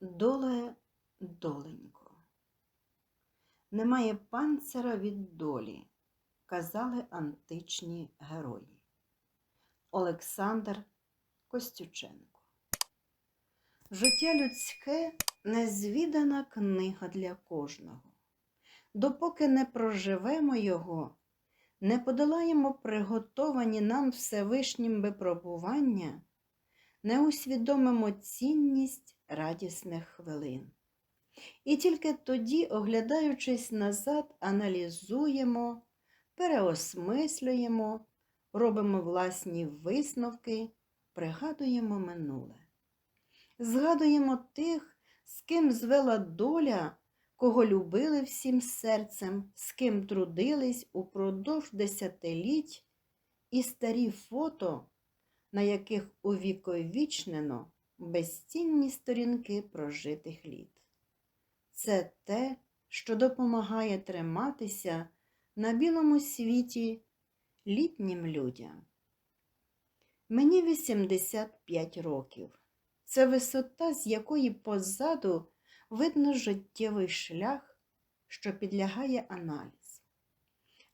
Доле, доленько, немає панцира від долі, казали античні герої. Олександр Костюченко. Життя людське незвідана книга для кожного. Допоки не проживемо його, не подолаємо приготовані нам Всевишнім випробування, не усвідомимо цінність радісних хвилин. І тільки тоді, оглядаючись назад, аналізуємо, переосмислюємо, робимо власні висновки, пригадуємо минуле. Згадуємо тих, з ким звела доля, кого любили всім серцем, з ким трудились упродовж десятиліть, і старі фото, на яких увіковічнено безцінні сторінки прожитих літ. Це те, що допомагає триматися на білому світі літнім людям. Мені 85 років. Це висота, з якої позаду видно життєвий шлях, що підлягає аналізу.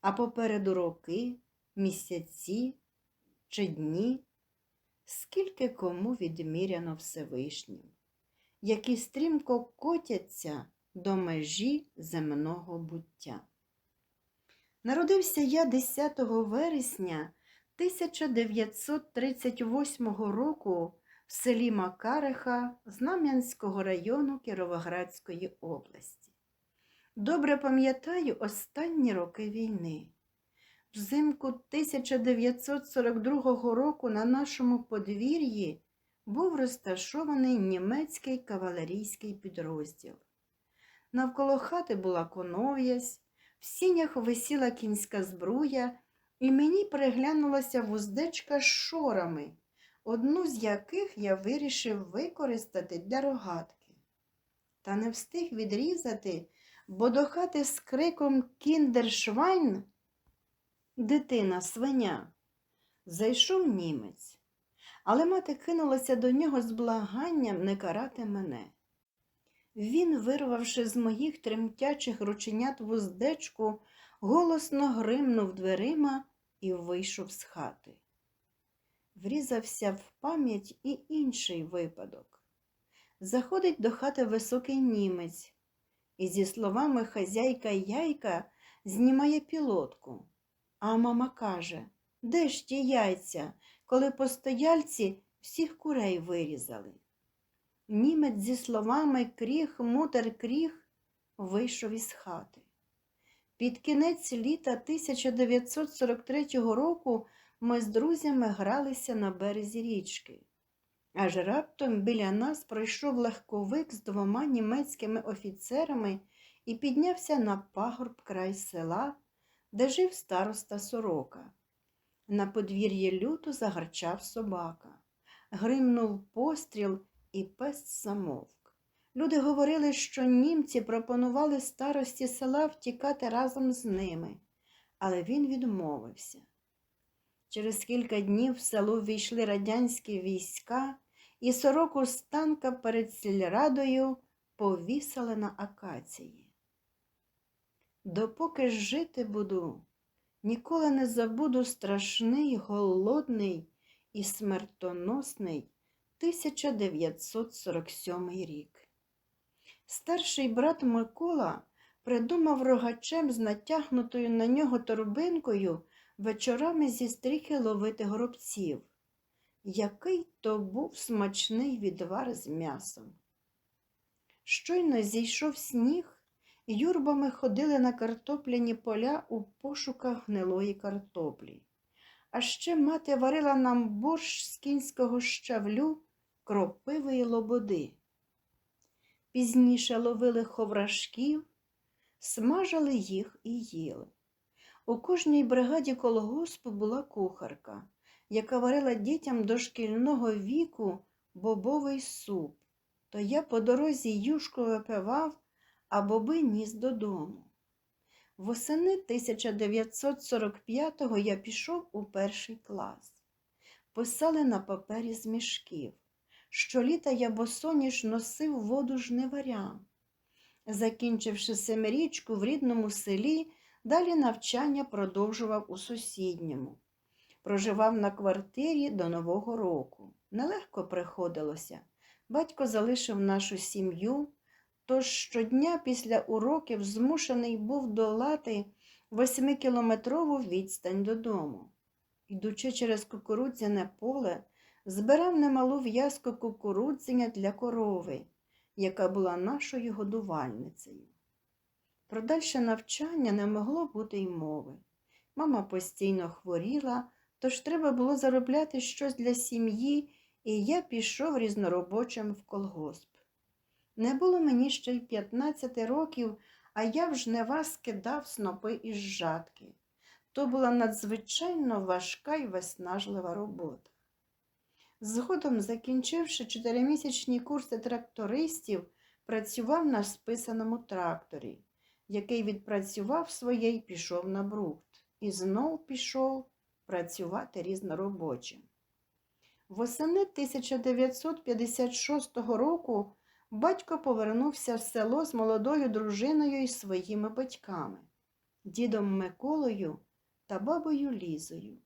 А попереду роки, місяці чи дні, скільки кому відміряно Всевишнім, які стрімко котяться до межі земного буття. Народився я 10 вересня 1938 року в селі Макариха Знам'янського району Кіровоградської області. Добре пам'ятаю останні роки війни. Взимку 1942 року на нашому подвір'ї був розташований німецький кавалерійський підрозділ. Навколо хати була конов'язь, в сінях висіла кінська збруя, і мені приглянулася вуздечка з шорами, одну з яких я вирішив використати для рогатки. Та не встиг відрізати, бо до хати з криком Кіндершвайн дитина, свиня, зайшов німець, але мати кинулася до нього з благанням не карати мене. Він, вирвавши з моїх тремтячих рученят вуздечку, голосно гримнув дверима і вийшов з хати. Врізався в пам'ять і інший випадок. Заходить до хати високий німець і зі словами хазяйка яйка знімає пілотку. А мама каже, де ж ті яйця, коли постояльці всіх курей вирізали? Німець зі словами кріх, мутер кріх вийшов із хати. Під кінець літа 1943 року ми з друзями гралися на березі річки. Аж раптом біля нас пройшов легковик з двома німецькими офіцерами і піднявся на пагорб край села, де жив староста сорока. На подвір'ї люто загарчав собака. Гримнув постріл і пес замовк. Люди говорили, що німці пропонували старості села втікати разом з ними, але він відмовився. Через кілька днів в село ввійшли радянські війська, і сороку з танка перед сільрадою повісили на акації. Допоки жити буду, ніколи не забуду страшний, голодний і смертоносний 1947 рік. Старший брат Микола придумав рогачем з натягнутою на нього торбинкою вечорами зі стріхи ловити горобців. Який то був смачний відвар з м'ясом. Щойно зійшов сніг, юрбами ходили на картопляні поля у пошуках гнилої картоплі. А ще мати варила нам борщ з кінського щавлю, кропиви й лободи. Пізніше ловили ховрашків, смажили їх і їли. У кожній бригаді колгоспу була кухарка, яка варила дітям дошкільного віку бобовий суп, то я по дорозі юшку випивав, а боби ніс додому. Восени 1945-го я пішов у перший клас. Писали на папері з мішків. Щоліта я босоніж носив воду жниварям. Закінчивши семирічку в рідному селі, далі навчання продовжував у сусідньому. Проживав на квартирі до Нового року. Нелегко приходилося. Батько залишив нашу сім'ю, тож щодня після уроків змушений був долати восьмикілометрову відстань додому. Йдучи через кукурудзяне поле, збирав немалу в'язку кукурудзення для корови, яка була нашою годувальницею. Про дальше навчання не могло бути й мови. Мама постійно хворіла, тож треба було заробляти щось для сім'ї, і я пішов різноробочим в колгосп. Не було мені ще й 15 років, а я в жнива скидав снопи із жатки. То була надзвичайно важка і виснажлива робота. Згодом, закінчивши чотиримісячні курси трактористів, працював на списаному тракторі, який відпрацював своє й пішов на брухт, і знов пішов працювати різноробочим. Восени 1956 року батько повернувся в село з молодою дружиною і своїми батьками, дідом Миколою та бабою Лізою.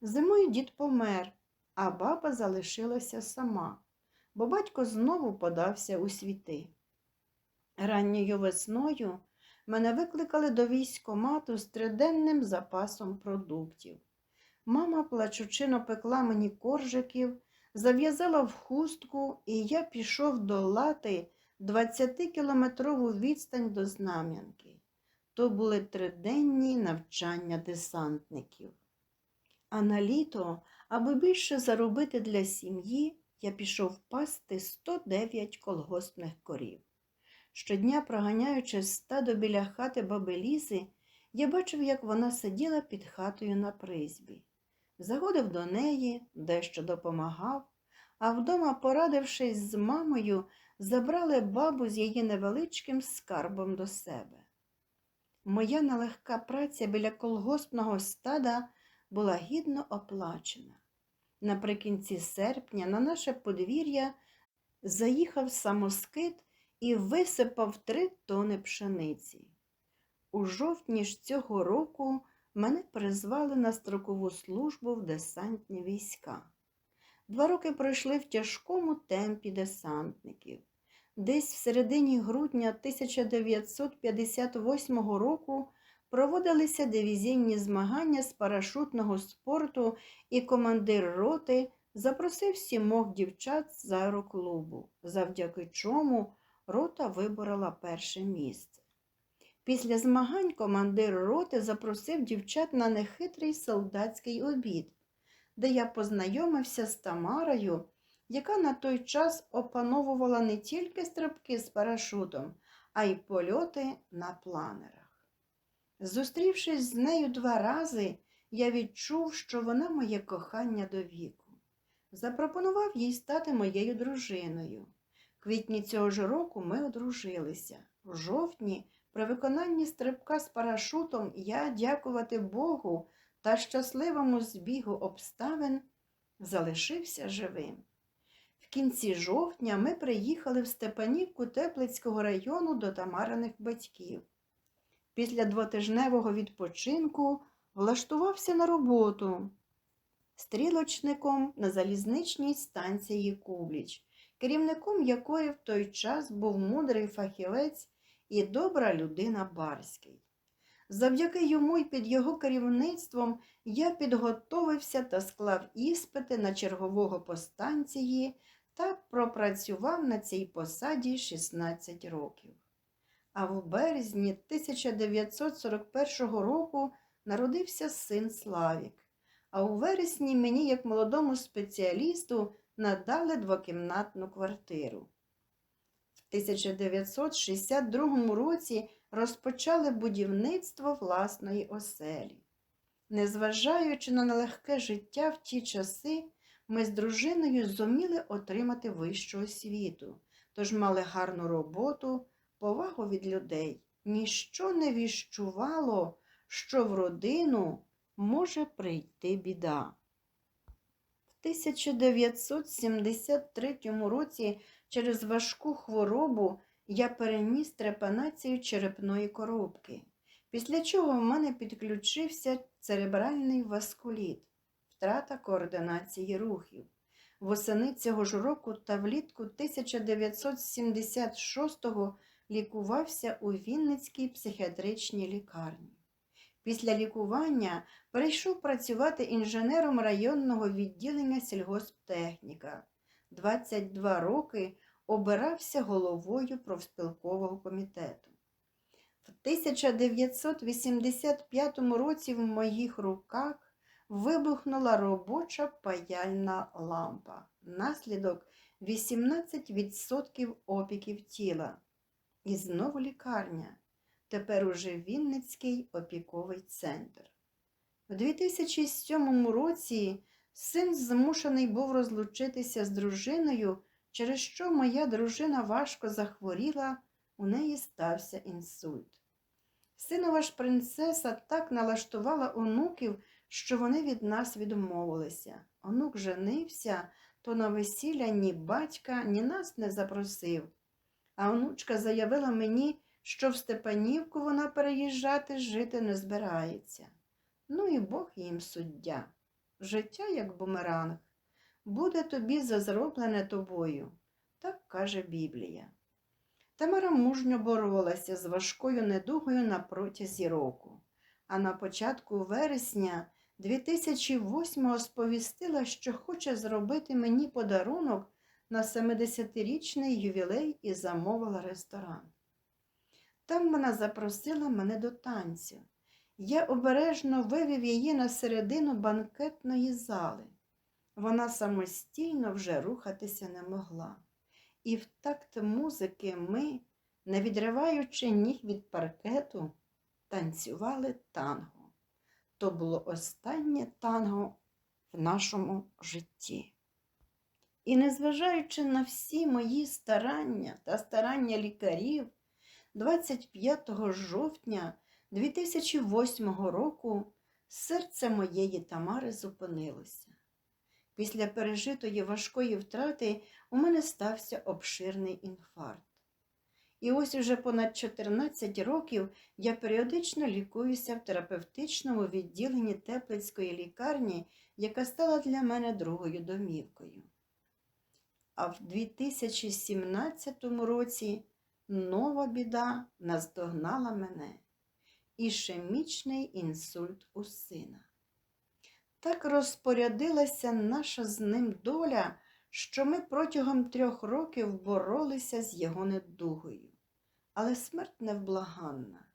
Зимою дід помер, а баба залишилася сама, бо батько знову подався у світи. Ранньою весною мене викликали до військомату з триденним запасом продуктів. Мама плачучи напекла мені коржиків, зав'язала в хустку, і я пішов долати 20-кілометрову відстань до Знам'янки. То були триденні навчання десантників. А на літо, аби більше заробити для сім'ї, я пішов пасти 109 колгоспних корів. Щодня, проганяючи стадо біля хати баби Лізи, я бачив, як вона сиділа під хатою на призбі. Заходив до неї, дещо допомагав, а вдома, порадившись з мамою, забрали бабу з її невеличким скарбом до себе. Моя нелегка праця біля колгоспного стада була гідно оплачена. Наприкінці серпня на наше подвір'я заїхав самоскид і висипав три тони пшениці. У жовтні ж цього року мене призвали на строкову службу в десантні війська. Два роки пройшли в тяжкому темпі десантників. Десь в середині грудня 1958 року проводилися дивізійні змагання з парашутного спорту, і командир роти запросив сімох дівчат з аероклубу, завдяки чому рота виборола перше місце. Після змагань командир роти запросив дівчат на нехитрий солдатський обід, де я познайомився з Тамарою, яка на той час опановувала не тільки стрибки з парашутом, а й польоти на планерах. Зустрівшись з нею два рази, я відчув, що вона моє кохання до віку. Запропонував їй стати моєю дружиною. В квітні цього ж року ми одружилися. В жовтні, при виконанні стрибка з парашутом, я, дякувати Богу та щасливому збігу обставин, залишився живим. В кінці жовтня ми приїхали в Степанівку Теплицького району до Тамариних батьків. Після двотижневого відпочинку влаштувався на роботу стрілочником на залізничній станції Кубліч, керівником якої в той час був мудрий фахівець і добра людина Барський. Завдяки йому і під його керівництвом я підготовився та склав іспити на чергового по станції та пропрацював на цій посаді 16 років. А в березні 1941 року народився син Славік, а у вересні мені, як молодому спеціалісту, надали двокімнатну квартиру. В 1962 році розпочали будівництво власної оселі. Незважаючи на нелегке життя в ті часи, ми з дружиною зуміли отримати вищу освіту, тож мали гарну роботу, повагу від людей. Ніщо не віщувало, що в родину може прийти біда. В 1973 році через важку хворобу я переніс трепанацію черепної коробки, після чого в мене підключився церебральний васкуліт, втрата координації рухів. Восени цього ж року та влітку 1976-го лікувався у Вінницькій психіатричній лікарні. Після лікування перейшов працювати інженером районного відділення сільгосптехніка. 22 роки обирався головою профспілкового комітету. В 1985 році в моїх руках вибухнула робоча паяльна лампа. Наслідок 18% опіків тіла. І знову лікарня. Тепер уже Вінницький опіковий центр. У 2007 році син змушений був розлучитися з дружиною, через що моя дружина важко захворіла, у неї стався інсульт. Синова ж принцеса так налаштувала онуків, що вони від нас відмовилися. Онук женився, то на весілля ні батька, ні нас не запросив. А онучка заявила мені, що в Степанівку вона переїжджати жити не збирається. Ну і Бог їм суддя. Життя, як бумеранг, буде тобі зазроблене тобою, так каже Біблія. Тамара мужньо боролася з важкою недугою на протязі року, а на початку вересня 2008-го сповістила, що хоче зробити мені подарунок на 70-річний ювілей і замовила ресторан. Там вона запросила мене до танцю. Я обережно вивів її на середину банкетної зали. Вона самостійно вже рухатися не могла. І в такт музики ми, не відриваючи ніг від паркету, танцювали танго. То було останнє танго в нашому житті. І незважаючи на всі мої старання та старання лікарів, 25 жовтня 2008 року серце моєї Тамари зупинилося. Після пережитої важкої втрати у мене стався обширний інфаркт. І ось уже понад 14 років я періодично лікуюся в терапевтичному відділенні Теплицької лікарні, яка стала для мене другою домівкою. А в 2017 році нова біда наздогнала мене ішемічний інсульт у сина. Так розпорядилася наша з ним доля, що ми протягом трьох років боролися з його недугою. Але смерть невблаганна.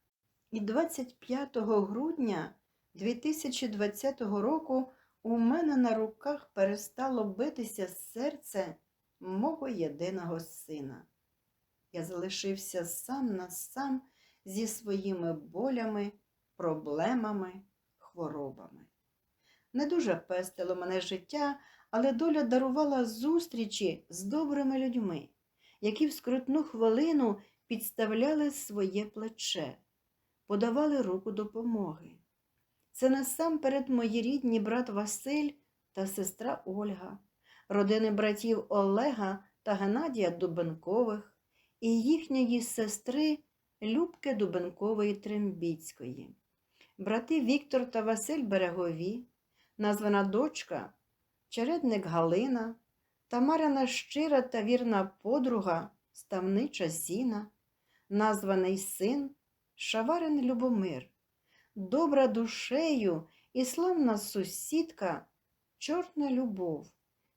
І 25 грудня 2020 року у мене на руках перестало битися серце мого єдиного сина. Я залишився сам на сам зі своїми болями, проблемами, хворобами. Не дуже пестило мене життя, але доля дарувала зустрічі з добрими людьми, які в скрутну хвилину підставляли своє плече, подавали руку допомоги. Це насамперед мої рідні брат Василь та сестра Ольга, родини братів Олега та Геннадія Дубенкових і їхньої сестри Любки Дубенкової Трембіцької, брати Віктор та Василь Берегові, названа дочка, чередник Галина, Тамарина щира та вірна подруга, ставнича Зіна, названий син Шаварин Любомир, добра душею і славна сусідка, чорна любов,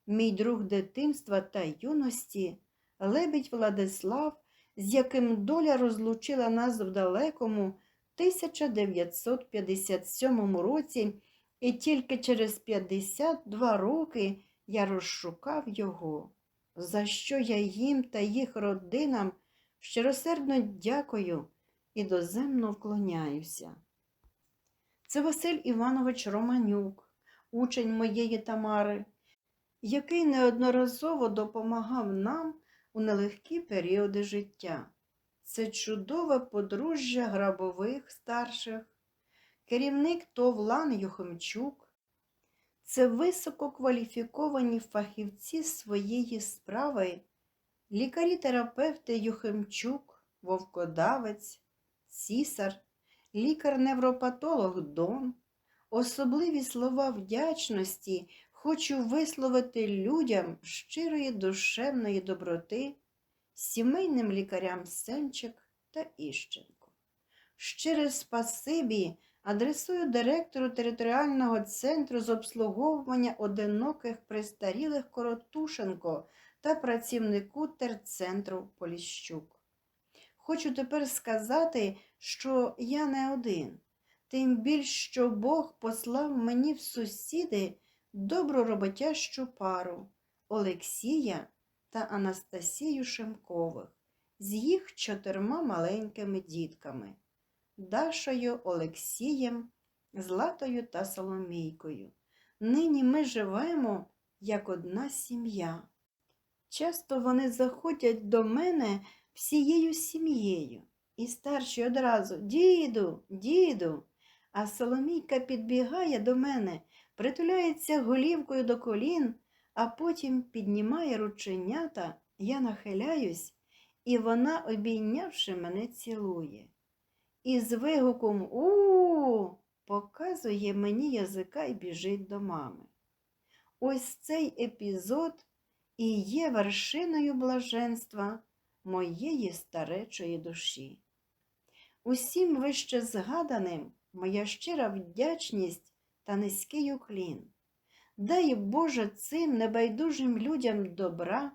мій друг дитинства та юності, лебідь Владислав з яким доля розлучила нас в далекому 1957 році, і тільки через 52 роки я розшукав його, за що я їм та їх родинам щиросердно дякую і доземно вклоняюся. Це Василь Іванович Романюк, учень моєї Тамари, який неодноразово допомагав нам у нелегкі періоди життя. Це чудове подружжя грабових старших, керівник ТОВ Лан Юхимчук. Це висококваліфіковані фахівці своєї справи, лікарі-терапевти Юхимчук, Вовкодавець, Цісар, лікар-невропатолог Дон. Особливі слова вдячності хочу висловити людям щирої душевної доброти, сімейним лікарям Сенчик та Іщенко. Щире спасибі адресую директору територіального центру з обслуговування одиноких престарілих Коротушенко та працівнику терцентру Поліщук. Хочу тепер сказати, що я не один, тим більш, що Бог послав мені в сусіди добру роботящу пару Олексія та Анастасію Шемкових з їх чотирма маленькими дітками Дашою, Олексієм, Златою та Соломійкою. Нині ми живемо як одна сім'я. Часто вони заходять до мене всією сім'єю. І старші одразу Діду, діду. А Соломійка підбігає до мене, притуляється голівкою до колін, а потім піднімає рученята, я нахиляюсь, і вона, обійнявши мене, цілує. І з вигуком у показує мені язика і біжить до мами. Ось цей епізод і є вершиною блаженства моєї старечої душі. Усім вище згаданим моя щира вдячність та низький уклін. Дай Боже цим небайдужим людям добра,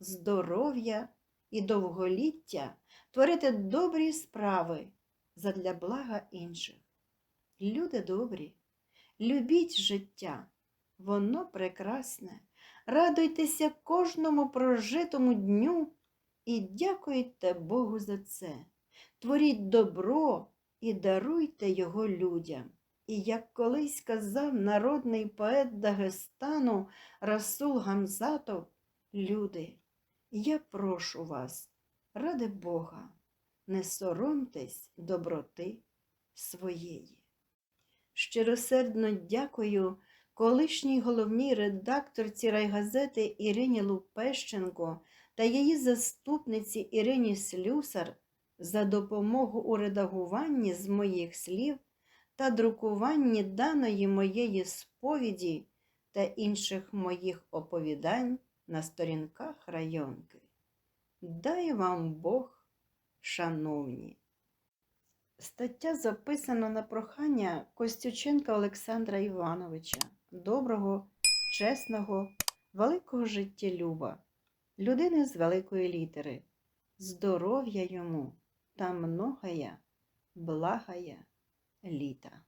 здоров'я і довголіття творити добрі справи задля блага інших. Люди добрі, любіть життя, воно прекрасне, радуйтеся кожному прожитому дню і дякуйте Богу за це. Творіть добро і даруйте його людям. І як колись казав народний поет Дагестану Расул Гамзатов, люди, я прошу вас, ради Бога, не соромтесь доброти своєї. Щиросердно дякую колишній головній редакторці райгазети Ірині Лупещенко та її заступниці Ірині Слюсар за допомогу у редагуванні з моїх слів та друкуванні даної моєї сповіді та інших моїх оповідань на сторінках районки. Дай вам Бог, шановні. Стаття записана на прохання Костюченка Олександра Івановича, доброго, чесного, великого життєлюба, людини з великої літери, здоров'я йому та многая, благая літа.